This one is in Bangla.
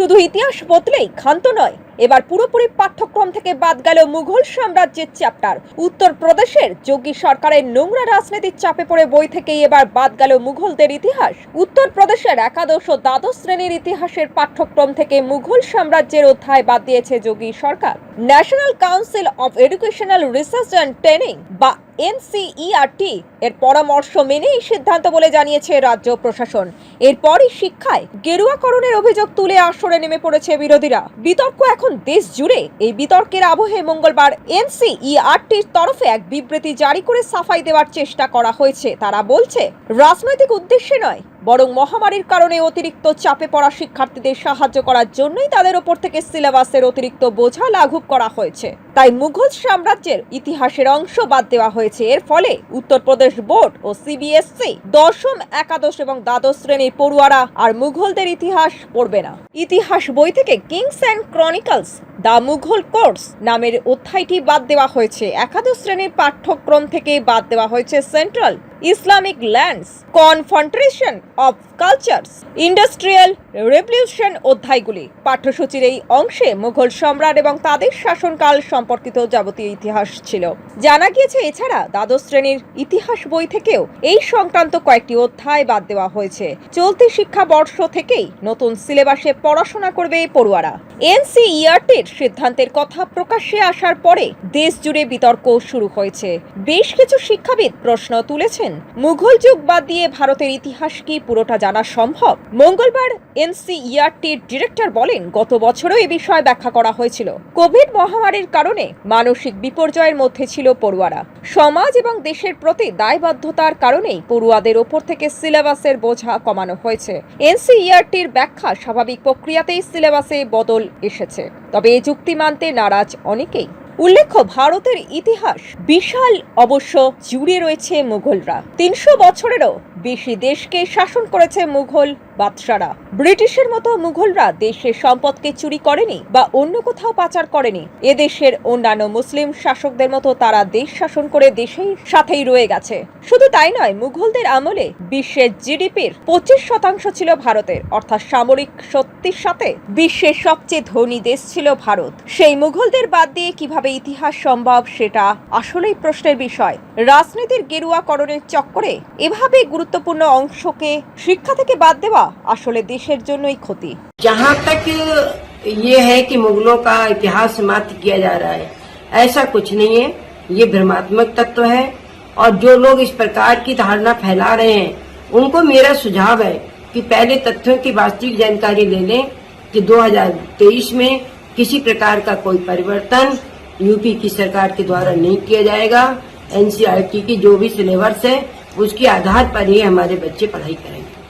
শুধু ইতিহাস বদলেই ক্ষান্ত নয়। এবার পুরোপুরি পাঠ্যক্রম থেকে বাদ গেল মুঘল সাম্রাজ্যের চ্যাপ্টার। উত্তরপ্রদেশের যোগী সরকারের নোংরা রাজনীতির চাপে পড়ে বই থেকেই এবার বাদ গেল মুঘলদের ইতিহাস। উত্তরপ্রদেশের একাদশ ও দ্বাদশ শ্রেণির ইতিহাসের পাঠ্যক্রম থেকে মুঘল সাম্রাজ্যের অধ্যায় বাদ দিয়েছে যোগী সরকার। National council of educational research and training, বা এনসিইআরটি, এর পরামর্শ মেনে এই সিদ্ধান্ত বলে জানিয়েছে রাজ্য প্রশাসন। এরপরই শিক্ষায় গেরুয়াকরণের অভিযোগ তুলে আসরে নেমে পড়েছে বিরোধীরা। বিতর্ক এখন দেশ জুড়ে এই বিতর্কের আবহে মঙ্গলবার এনসিইআরটির তরফে এক বিবৃতি জারি করে সাফাই দেওয়ার চেষ্টা করা হয়েছে। তারা বলছে, রাজনৈতিক উদ্দেশ্যে নয় বরং মহামারীর কারণে অতিরিক্ত চাপে পড়া শিক্ষার্থীদের সাহায্য করার জন্যই তাদের ওপর থেকে সিলেবাসের অতিরিক্ত বোঝা লাঘব করা হয়েছে। তাই মুঘল সাম্রাজ্যের ইতিহাসের অংশ বাদ দেওয়া হয়েছে। এর ফলে উত্তরপ্রদেশ বোর্ড ও সিবিএসসি দশম, একাদশ এবং দ্বাদশ শ্রেণির পড়ুয়ারা আর মুঘলদের ইতিহাস পড়বে না। ইতিহাস বই থেকে kings and chronicles the Mughal courts নামের অধ্যায়টি বাদ দেওয়া হয়েছে। একাদশ শ্রেণির পাঠ্যক্রম থেকে বাদ দেওয়া হয়েছে central Islamic lands confrontation of cultures industrial revolution অধ্যায়গুলি। পাঠ্যসূচির এই অংশে মুঘল সম্রাট এবং তাদের শাসনকাল সম্পর্কিত যাবতীয় ইতিহাস ছিল। জানা গিয়েছে এছাড়া দ্বাদশ শ্রেণির ইতিহাস বই থেকেও এই সংক্রান্ত কয়েকটি অধ্যায় বাদ দেওয়া হয়েছে। চলতি শিক্ষাবর্ষ থেকেই নতুন সিলেবাসে পড়াশোনা করবে পড়ুয়ারা। এনসিইআরটির সিদ্ধান্তের কথা প্রকাশ্যে আসার পরে দেশ জুড়ে বিতর্ক শুরু হয়েছে। বেশ কিছু শিক্ষাবিদ প্রশ্ন তুলেছেন। মুঘল যুগ বাদ দিয়ে ভারতের ইতিহাস কি পুরোটা জানা সম্ভব? মঙ্গলবার এনসিইআরটির ডিরেক্টর বলেন, গত বছরও এ বিষয়ে ব্যাখ্যা করা হয়েছিল। কোভিড মহামারীর কারণে মানসিক বিপর্যয়ের মধ্যে ছিল পড়ুয়ারা। সমাজ এবং দেশের প্রতি দায়বদ্ধতার কারণেই পড়ুয়াদের ওপর থেকে সিলেবাসের বোঝা কমানো হয়েছে। এনসিইআরটির ব্যাখ্যা স্বাভাবিক প্রক্রিয়াতেই সিলেবাসে বদল এসেছে। তবে এ যুক্তি মানতে নারাজ অনেকেই। উল্লেখ্য, ভারতের ইতিহাস বিশাল, অবশ্য জুড়ে রয়েছে মুঘলরা। তিনশো বছরেরও বেশি দেশকে শাসন করেছে মুঘল বাদশারা। ব্রিটিশের মতো মুঘলরা দেশের সম্পদকে চুরি করেনি বা অন্য কোথাও পাচার করেনি। এদেশের অন্যান্য মুসলিম শাসকদের মতো তারা দেশ শাসন করে দেশেই সাথেই রয়ে গেছে। শুধু তাই নয়, মুঘলদের আমলে বিশ্বের জিডিপির পঁচিশ শতাংশ ছিল ভারতের। অর্থাৎ সামরিক শক্তির সাথে বিশ্বের সবচেয়ে ধনী দেশ ছিল ভারত। সেই মুঘলদের বাদ দিয়ে কীভাবে ইতিহাস সম্ভব সেটা আসলেই প্রশ্নের বিষয়। রাজনীতির গেরুয়াকরণের চক্করে এভাবে গুরুত্বপূর্ণ অংশকে শিক্ষা থেকে বাদ দেওয়া আসলে দেশের জন্যই ক্ষতি जहाँ तक ये है कि मुगलों का इतिहास समाप्त किया जा रहा है ऐसा कुछ नहीं है ये भ्रमात्मक तत्व है और जो लोग इस प्रकार की धारणा फैला रहे हैं उनको मेरा सुझाव है कि पहले तथ्यों की वास्तविक जानकारी ले लें कि 2023 में किसी प्रकार का कोई परिवर्तन यूपी की सरकार के द्वारा नहीं किया जाएगा एनसीईआरटी की जो भी सिलेबस है उसके आधार पर ही हमारे बच्चे पढ़ाई करेंगे।